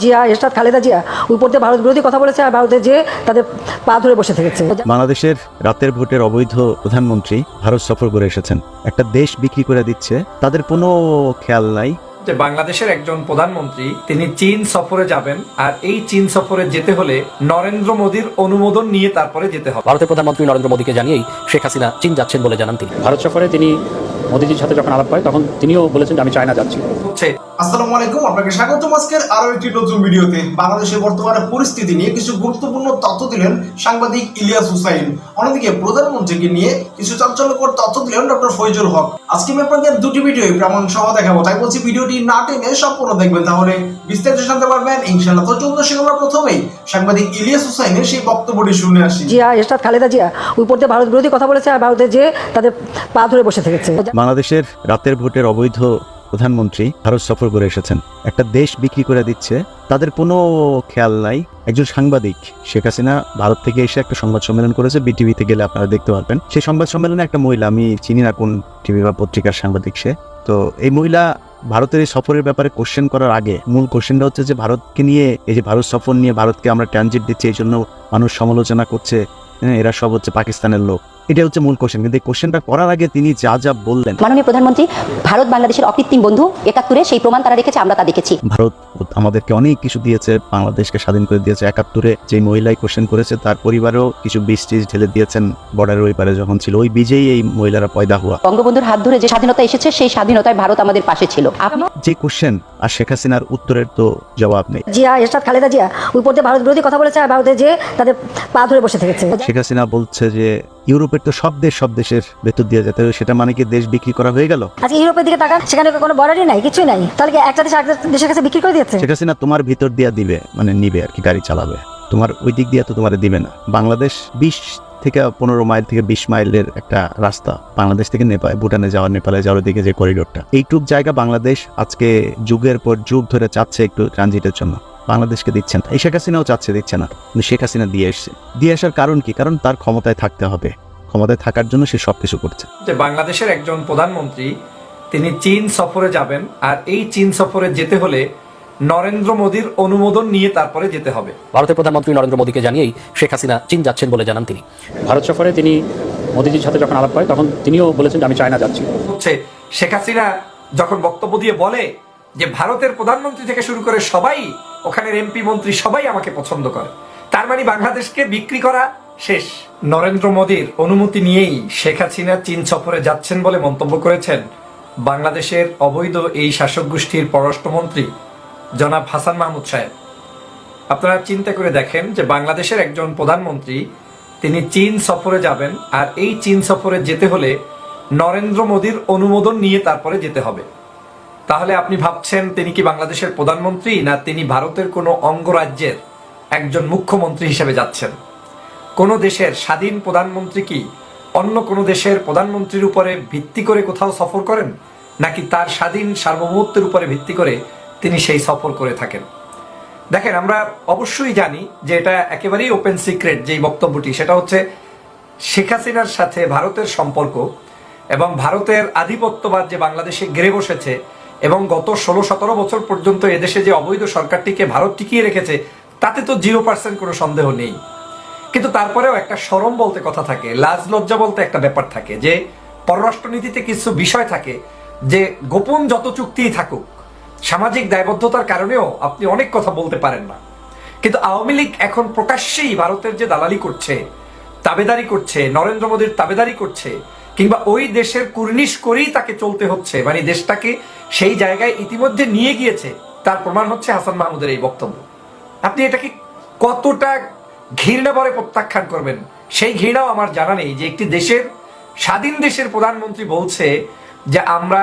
জিয়া এরশাদ খালেদা জিয়া উপর দিয়ে ভারত বিরোধী কথা বলেছে আর ভারতে যে তাদের পা ধরে বসে থেকেছে। বাংলাদেশের রাতের ভোটের অবৈধ প্রধানমন্ত্রী ভারত সফর করে এসেছেন। একটা দেশ বিক্রি করে দিচ্ছে তাদের কোনো খেয়াল নাই। যে বাংলাদেশের একজন প্রধানমন্ত্রী তিনি চীন সফরে যাবেন আর এই চীন সফরে যেতে হলে নরেন্দ্র মোদীর অনুমোদন নিয়ে তারপরে যেতে হবে। ভারতের প্রধানমন্ত্রী নরেন্দ্র মোদীকে জানিয়েই শেখ হাসিনা চীন যাচ্ছেন বলে জানান তিনি। ভারত সফরে তিনি মোদিজির সাথে যখন আলাপ হয় তখন তিনিও বলেছেন যে আমি চায়না যাচ্ছি। হচ্ছে আসসালামু আলাইকুম আপনাকে স্বাগত আজকের আরও একটি নতুন ভিডিওতে। বাংলাদেশের বর্তমানে পরিস্থিতি নিয়ে কিছু গুরুত্বপূর্ণ তথ্য দিলেন সাংবাদিক ইলিয়াস হুসাইন। অন্যদিকে প্রধানমন্ত্রীকে নিয়ে কিছু চাঞ্চল্যকর তথ্য দিলেন ডক্টর ফৈজুল হক। আজকে আমি আপনাকে দুটি ভিডিও প্রমাণ সহ দেখাবো তাই বলছি ভিডিওটি না টেনে সম্পূর্ণ দেখবেন। তাহলে বিস্তারিত জানতে পারবেন ইনশাআল্লাহ তো চলুন প্রথমেই সাংবাদিক ইলিয়াস হুসাইনের সেই বক্তব্যটি শুনে আসি। জিয়া এরশাদ খালেদা জিয়া উপর দিয়ে ভারত বিরোধী কথা বলেছে আর ভারতে যে তাদের পা ধরে বসে থেকেছে। বাংলাদেশের রাতের ভোটের অবৈধ প্রধানমন্ত্রী ভারত সফর করে এসেছেন। একটা দেশ বিক্রি করে দিচ্ছে তাদের কোনো খেয়াল নাই। একজন সাংবাদিক শেখ হাসিনা ভারত থেকে এসে একটা সংবাদ সম্মেলন করেছে বিটিভিতে গেলে আপনারা দেখতে পারবেন। সেই সংবাদ সম্মেলনে একটা মহিলা আমি চিনি না কোন টিভি বা পত্রিকার সাংবাদিক সে তো এই মহিলা ভারতের এই সফরের ব্যাপারে কোশ্চেন করার আগে মূল কোশ্চেনটা হচ্ছে যে ভারতকে নিয়ে এই যে ভারত সফর নিয়ে ভারতকে আমরা ট্রানজিট দিচ্ছি এই জন্য মানুষ সমালোচনা করছে। হ্যাঁ, এরা সব হচ্ছে পাকিস্তানের লোক। এটা হচ্ছে মূল কোশ্চেন কিন্তু এই কোশ্চেনটা করার আগে তিনি যা যা বললেন। মাননীয় প্রধানমন্ত্রী ভারত বাংলাদেশের অকৃত্রিম বন্ধু একাত্তরে সেই প্রমাণ তারা রেখেছে আমরা তা দেখেছি। ভারত আমাদেরকে অনেক কিছু দিয়েছে বাংলাদেশকে স্বাধীন করে দিয়েছে। একাত্তরে যে মহিলাই কোশ্চেন করেছে তার পরিবারেও কিছু বীজ টিজ ঢেলে দিয়েছেন বর্ডারের ওই পারে যখন ছিল। ওই বীজেই এই মহিলারা পয়দা হওয়া। বঙ্গবন্ধুর হাত ধরে যে স্বাধীনতা এসেছে সেই স্বাধীনতায় ভারত আমাদের পাশে ছিল। যে কোশ্চেন আর শেখ হাসিনার উত্তরের তো জবাব নেই। জিয়া এরশাদ খালেদা জিয়া উপর দিয়ে ভারত বিরোধী কথা বলেছে আর ভারতে যে তাদের পা ধরে বসে থেকেছে। শেখ হাসিনা বলছে যে ইউরোপের তো সব দেশ সব দেশের ভেতর দিয়ে যেতে হবে সেটা মানে কি দেশ বিক্রি করা হয়ে গেল? আজকে ইউরোপের দিকে তাকান সেখানে কোনো বর্ডারই নাই কিছুই নাই। তাহলে কি একটা দেশ আরেকটা দেশের কাছে বিক্রি করে দিয়েছে? শেখ হাসিনা তোমার ভিতর দিয়া দিবে মানে নিবে আর কি গাড়ি চালাবে। তোমার ওই দিক দিয়ে তো তোমার দিবে না। বাংলাদেশ বিশ থেকে পনেরো মাইল থেকে বিশ মাইলের একটা রাস্তা বাংলাদেশ থেকে নেপাল ভুটানে যাওয়ার নেপালে যাওয়ার দিকে যে করিডোরটা। এইটুক জায়গা বাংলাদেশ আজকে যুগের পর যুগ ধরে চাচ্ছে একটু ট্রানজিটের জন্য। বাংলাদেশকে দিচ্ছেন এই শেখ হাসিনাও চাচ্ছে দিচ্ছে না। কিন্তু শেখ হাসিনা দিয়ে এসছে। দিয়ে আসার কারণ কি? কারণ তার ক্ষমতায় থাকতে হবে। ক্ষমতায় থাকার জন্য সে সব কিছু করছে। যে বাংলাদেশের একজন প্রধানমন্ত্রী তিনি চীন সফরে যাবেন আর এই চীন সফরে যেতে হলে নরেন্দ্র মোদীর অনুমোদন নিয়ে তারপরে যেতে হবে। ভারতের প্রধানমন্ত্রী নরেন্দ্র মোদীকে জানিয়েই শেখ হাসিনা চীন যাচ্ছেন বলে জানান তিনি। ভারত সফরে তিনি মোদিজির সাথে যখন আলাপ হয় তখন তিনিও বলেছেন যে আমি চায়না যাচ্ছি। হচ্ছে শেখ হাসিনা যখন বক্তব্য দিয়ে বলে যে ভারতের প্রধানমন্ত্রী থেকে শুরু করে সবাই ওখানের এমপি মন্ত্রী সবাই আমাকে পছন্দ করে তার মানে বাংলাদেশকে বিক্রি করা শেষ। নরেন্দ্র মোদীর অনুমতি নিয়েই শেখ হাসিনা চীন সফরে যাচ্ছেন বলে মন্তব্য করেছেন বাংলাদেশের অবৈধ এই শাসক গোষ্ঠীর পররাষ্ট্রমন্ত্রী জনাব হাসান মাহমুদ সাহেব। আপনারা চিন্তা করে দেখেন যে বাংলাদেশের একজন প্রধানমন্ত্রী, তিনি চীন সফরে যাবেন আর এই চীন সফরে যেতে হলে নরেন্দ্র মোদীর অনুমোদন নিয়ে তারপরে যেতে হবে। তাহলে আপনি ভাবছেন তিনি কি বাংলাদেশের প্রধানমন্ত্রী না তিনি ভারতের কোনো অঙ্গরাজ্যের একজন মুখ্যমন্ত্রী হিসেবে যাচ্ছেন? কোন দেশের স্বাধীন প্রধানমন্ত্রী কি অন্য কোনো দেশের প্রধানমন্ত্রীর উপরে ভিত্তি করে কোথাও সফর করেন? নাকি তার স্বাধীন সার্বভৌমত্বের উপরে ভিত্তি করে তিনি সেই সফর করে থাকেন? দেখেন, আমরা অবশ্যই জানি যে এটা একেবারেই ওপেন সিক্রেট যেই বক্তব্যটি, সেটা হচ্ছে শেখ হাসিনার সাথে ভারতের সম্পর্ক এবং ভারতের আধিপত্যবাদ যে বাংলাদেশে গেড়ে বসেছে এবং গত ষোলো সতেরো বছর পর্যন্ত এদেশে যে অবৈধ সরকারটিকে ভারত টিকিয়ে রেখেছে, তাতে তো জিরো পার্সেন্ট কোনো সন্দেহ নেই। কিন্তু তারপরেও একটা সরম বলতে কথা থাকে, লাজ লজ্জা বলতে একটা ব্যাপার থাকে, যে পররাষ্ট্রনীতিতে কিছু বিষয় থাকে যে গোপন যত চুক্তিই থাকুক, সামাজিক দায়বদ্ধতার কারণেও আপনি অনেক কথা বলতে পারেন না। কিন্তু আওয়ামী লীগ এখন প্রকাশ্যেই ভারতের যে দালালি করছে, তাবেদারি করছে, নরেন্দ্র মোদীর তাবেদারি করছে, কিংবা ওই দেশের কুর্নিশ করেই তাকে চলতে হচ্ছে মানে দেশটাকে সেই জায়গায় ইতিমধ্যে নিয়ে গিয়েছে, তার প্রমাণ হচ্ছে হাসান মাহমুদের এই বক্তব্য। আপনি এটাকে কতটা ঘৃণা পরে প্রত্যাখ্যান করবেন। সেই ঘৃণাও আমার জানা নেই যে একটি দেশের, স্বাধীন দেশের প্রধানমন্ত্রী বলছে যে আমরা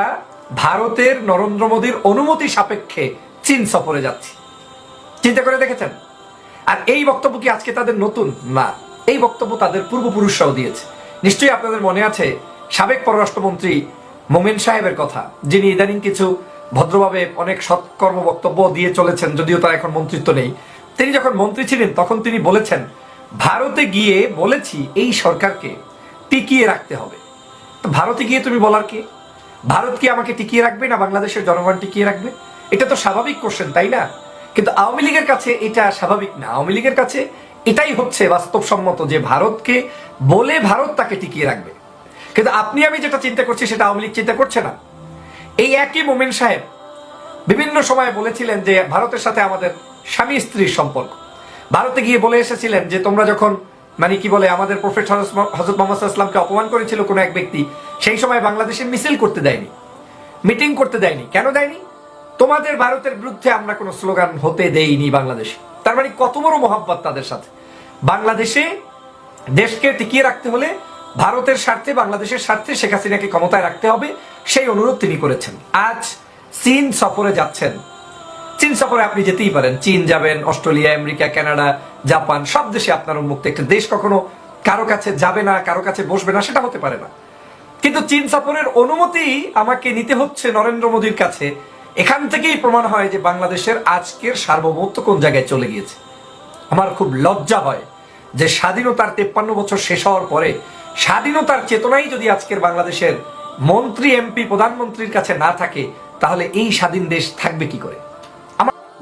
ভারতের নরেন্দ্র মোদীর অনুমতি সাপেক্ষে চীন সফরে যাচ্ছি। চিন্তা করে দেখেছেন? আর এই বক্তব্য কি আজকে তাদের নতুন? না, এই বক্তব্য তাদের পূর্বপুরুষরাও দিয়েছে। নিশ্চয়ই আপনাদের মনে আছে সাবেক পররাষ্ট্রমন্ত্রী মোমেন সাহেবের কথা, যিনি ইদানিং কিছু ভদ্রভাবে অনেক সৎকর্ম বক্তব্য দিয়ে চলেছেন, যদিও তার এখন মন্ত্রিত্ব নেই। তিনি যখন মন্ত্রী ছিলেন, তখন তিনি বলেছেন, ভারতে গিয়ে বলেছি এই সরকারকে টিকিয়ে রাখতে হবে। তো ভারতে গিয়ে তুমি বলার কি? ভারত কি আমাকে টিকিয়ে রাখবে না বাংলাদেশের জনগণ টিকিয়ে রাখবে? এটা তো স্বাভাবিক কোশ্চেন তাই না? কিন্তু আওয়ামী লীগের কাছে এটা স্বাভাবিক না। আওয়ামী লীগের কাছে এটাই হচ্ছে বাস্তবসম্মত যে ভারতকে বলে ভারত তাকে টিকিয়ে রাখবে। কিন্তু আপনি, আমি যেটা চিন্তা করছি, সেটা আওয়ামী লীগ চিন্তা করছে না। এই একই মোমেন সাহেব বিভিন্ন সময় বলেছিলেন যে, ভারতের সাথে আমাদের স্বামী স্ত্রীর সম্পর্ক। ভারতে গিয়ে বলে এসেছিলেন যে, তোমরা যখন মানে কি বলে, আমাদের প্রফেট হজরত মোহাম্মদ ইসলামকে অপমান করেছিল কোনো এক ব্যক্তি, সেই সময় বাংলাদেশে মিছিল করতে দেয়নি, মিটিং করতে দেয়নি। কেন দেয়নি? তোমাদের ভারতের বিরুদ্ধে আমরা কোনো স্লোগান হতে দেইনি বাংলাদেশে। তার মানে কত বড় মহাব্বত তাদের সাথে। বাংলাদেশে দেশকে টিকিয়ে রাখতে হলে ভারতের স্বার্থে, বাংলাদেশের স্বার্থে শেখ হাসিনাকে ক্ষমতায় রাখতে হবে, সেই অনুরোধ তিনি করেছেন। আজ চীন সফরে যাচ্ছেন। চীন সফরে আপনি যেতেই পারেন। চীন যাবেন, অস্ট্রেলিয়া, আমেরিকা, কানাডা, জাপান, সব দেশে আপনার উন্মুক্ত একটা দেশ কখনো কারও কাছে যাবে না, কারও কাছে বসবে না, সেটা হতে পারে না। কিন্তু চীন সফরের অনুমতি আমাকে নিতে হচ্ছে নরেন্দ্র মোদীর কাছে। এখান থেকেই প্রমাণ হয় যে বাংলাদেশের আজকের সার্বভৌমত্ব কোন জায়গায় চলে গিয়েছে। আমার খুব লজ্জা হয় যে স্বাধীনতার তেপ্পান্ন বছর শেষ হওয়ার পরে স্বাধীনতার চেতনাই যদি আজকের বাংলাদেশের মন্ত্রী, এমপি, প্রধানমন্ত্রীর কাছে না থাকে, তাহলে এই স্বাধীন দেশ থাকবে কি করে?